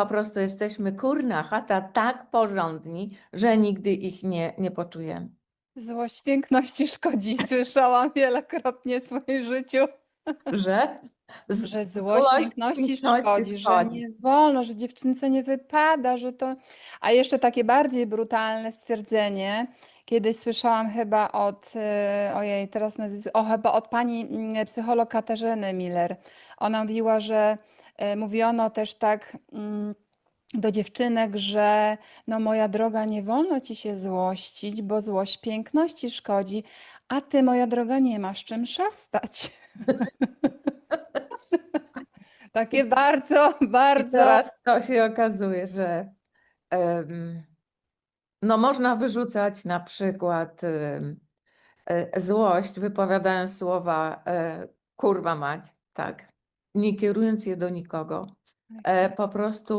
po prostu jesteśmy kurna chata tak porządni, że nigdy ich nie, nie poczujemy. Złość piękności szkodzi. Słyszałam wielokrotnie w swoim życiu, Że? Z- że złość Złość piękności piękności szkodzi, że szkodzi. nie wolno, że dziewczynce nie wypada, że to. A jeszcze takie bardziej brutalne stwierdzenie. Kiedyś słyszałam chyba od, e, ojej, teraz nazwisko, o chyba od pani mm, psycholog Katarzyny Miller. Ona mówiła, że mówiono też tak mm, do dziewczynek, że no moja droga, nie wolno ci się złościć, bo złość piękności szkodzi, a ty, moja droga, nie masz czym szastać. Takie bardzo, I bardzo. teraz to się okazuje, że em, no można wyrzucać na przykład e, złość, wypowiadając słowa e, kurwa mać, tak, nie kierując je do nikogo, e, po prostu